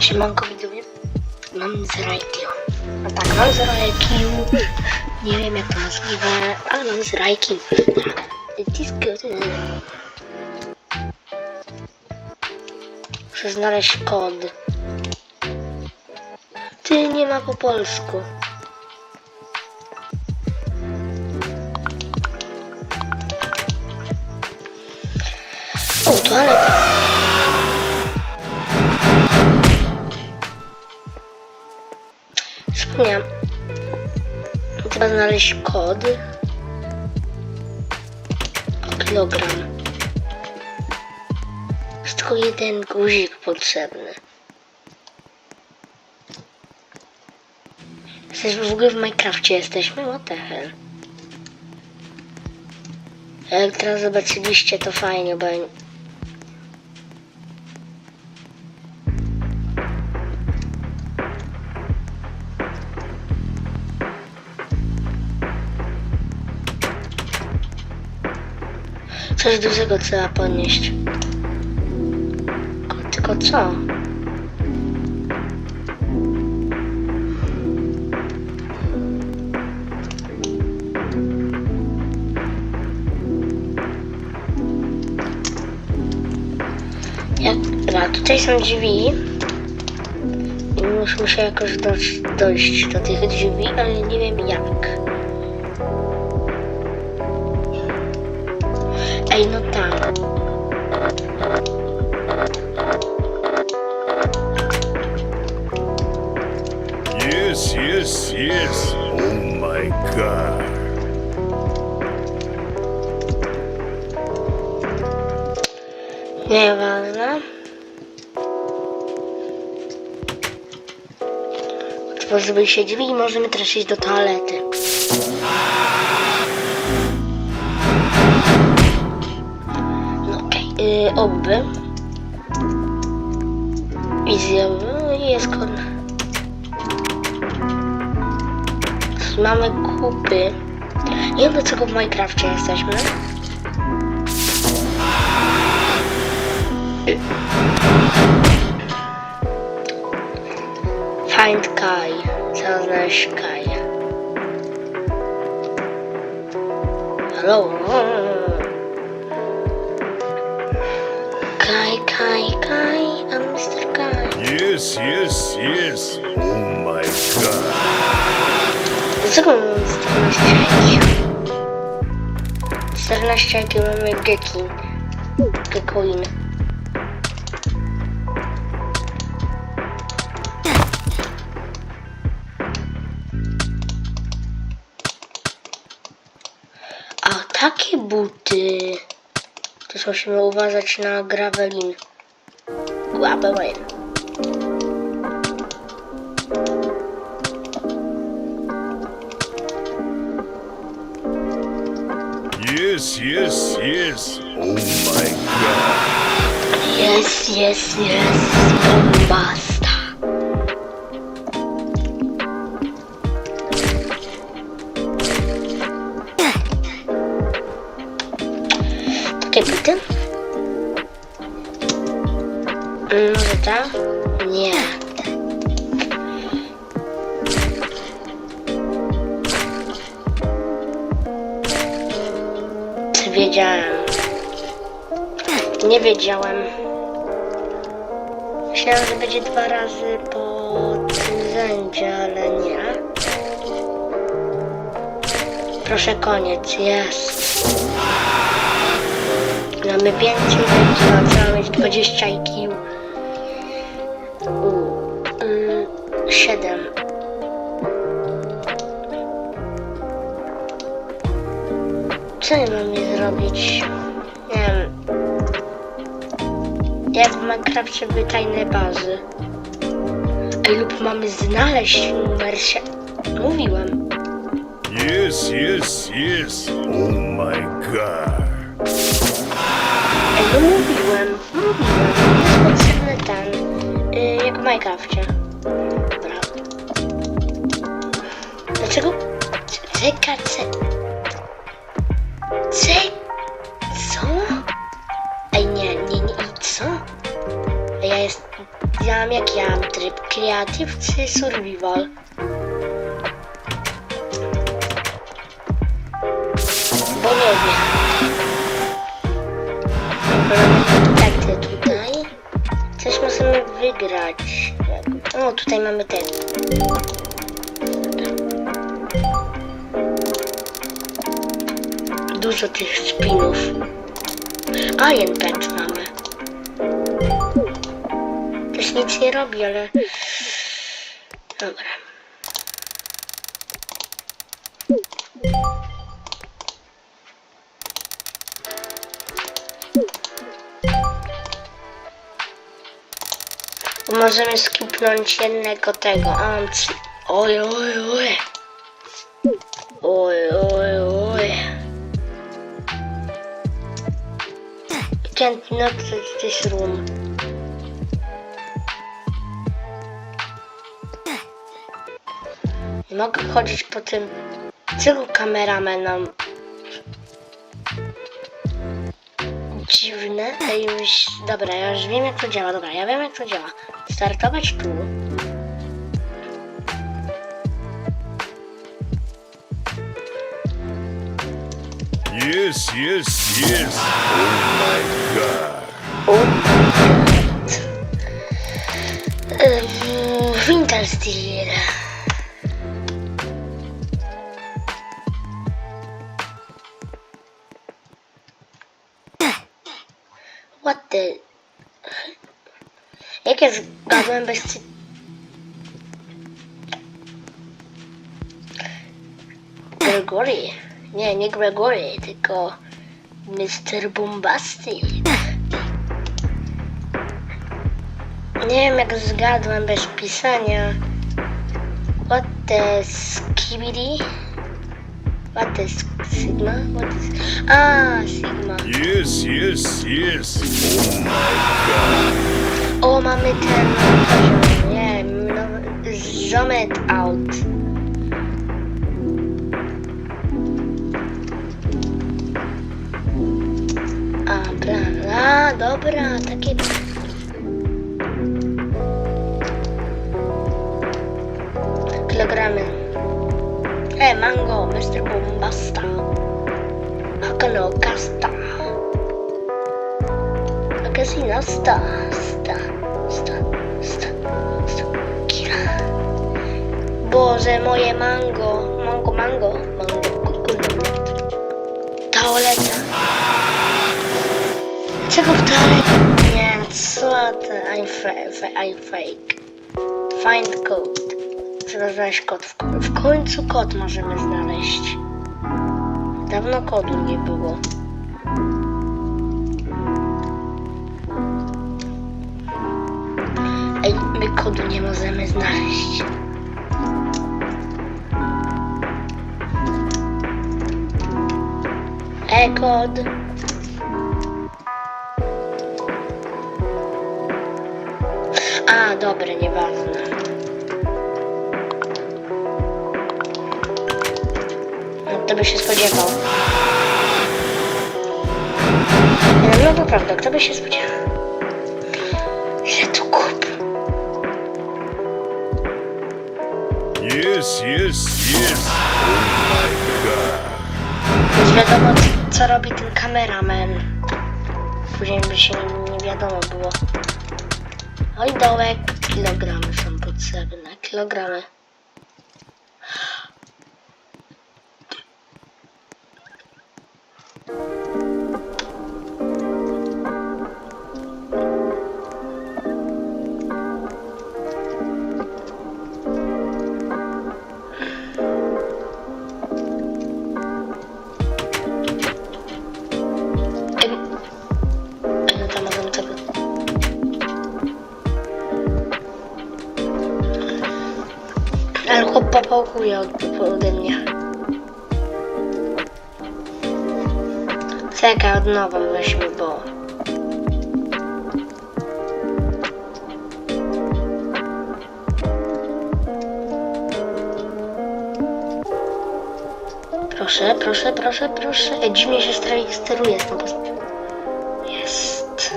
Siemanko widzowie, mam zero IQ. No tak, mam zero IQ. Nie wiem jak to możliwe, ale mam zero IQ. Disco. Muszę znaleźć kod. Ty nie ma po polsku. O, toaleta. Zapomniałam. Trzeba znaleźć kod. Kilogram. Jest tylko jeden guzik potrzebny. Jesteśmy w ogóle w Minecrafcie jesteśmy? What the hell? Jak teraz zobaczyliście to fajnie, bo Coś dużego trzeba podnieść. Tylko- co? Jak, a tutaj są drzwi. I muszę jakoś dojść do tych drzwi, ale nie wiem jak. Ej, no tak. Yes, yes, yes. Oh my god. Nieważne. Otworzyły się drzwi i możemy teraz iść do toalety. Okej, okay. oby. Wizja, no i jest kon. Mamy kupy. Nie wiem dlaczego w Minecrafcie jesteśmy. Find Kai. Trzeba znaleźć Kai. Hello. Kai, Kai, I'm Mr. Kai. Yes, yes, yes. Oh my god. Mam 14 IQ? 14 IQ mamy Gekin. Gekoin. A takie buty. Też musimy uważać na gravelin. Yes, yes, yes. Oh my god. Yes, yes, yes. Oh Basta. Nie. Wiedziałem. Nie wiedziałem. Myślałem, że będzie dwa razy po tym zędzie, ale nie. Proszę, koniec, jest. Mamy 5 minut, trzeba mieć 20 IQ. Y, 7. Co ja mam mi zrobić? Nie wiem. Jak w Minecrafcie były tajne bazy. Ej, lub mamy znaleźć numer się. Mówiłem. Yes, yes, yes. Oh my god. Ej, no mówiłem. Mówiłem. Jest potrzebny ten. Yy, jak w Minecrafcie. Dlaczego? CKC. C. Co? Ej, nie, nie, nie. I co? Ja jest. Ja mam, jaki ja mam tryb? Creative czy survival? Bo nie wiem. Tak, te tutaj. Coś możemy wygrać. O, tutaj mamy ten. Dużo tych spinów. Iron Patch mamy. Też nic nie robi, ale... Dobra. Możemy skipnąć jednego tego. Oj, oj. Oj, Can't not touch this room. Nie mogę chodzić po tym tylu kameramenom. Dziwne. Ej, już... Dobra, ja już wiem jak to działa. Dobra, ja wiem jak to działa. Startować tu. Yes, yes, yes. Oh my O Ym, Winter. What the... Jak ja zgadłem bez cy... Gregory. Nie, nie Gregory, tylko Mr. Bombastic. Nie wiem jak zgadłem bez pisania. What the skibidi? What the sigma? What is... A, sigma. Yes, yes, yes. Oh my god. O, mamy ten poziom, nie no, zomet out. A, plan, a, dobra, takie... Kilogramy. E, mango, Mr. Bombasta. Hakano Kasta. Casino sta, sta, sta, sta, sta, kira. Boże, moje mango, mango, mango, mango, kurde. Toaleta. Czego w toalecie? Nie, co to? I'm, fa- fa- I'm fake. Find code. Znaleźć kod. W, w końcu kod możemy znaleźć. Dawno kodu nie było. Ej, my kodu nie możemy znaleźć. E-kod. A, dobre, nieważne. Kto by się spodziewał? No, no to prawda, kto by się spodziewał? Ile tu kup? Yes, yes, yes. Oh my god. Już wiadomo, co- co robi ten kameraman. Później by się nie wiadomo było. Oj, dołek, kilogramy są potrzebne. Kilogramy. Popałkuje od, ode mnie. Czekaj, od nowa weźmy, bo... Proszę, proszę, proszę, proszę. Ej, dziwnie się steruje z tą postacią. Jest.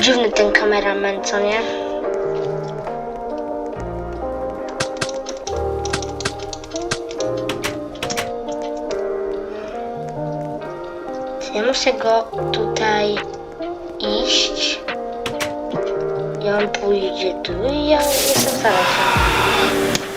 Dziwny ten kameraman, co nie? Ja muszę go tutaj iść. I on pójdzie tu i ja jestem the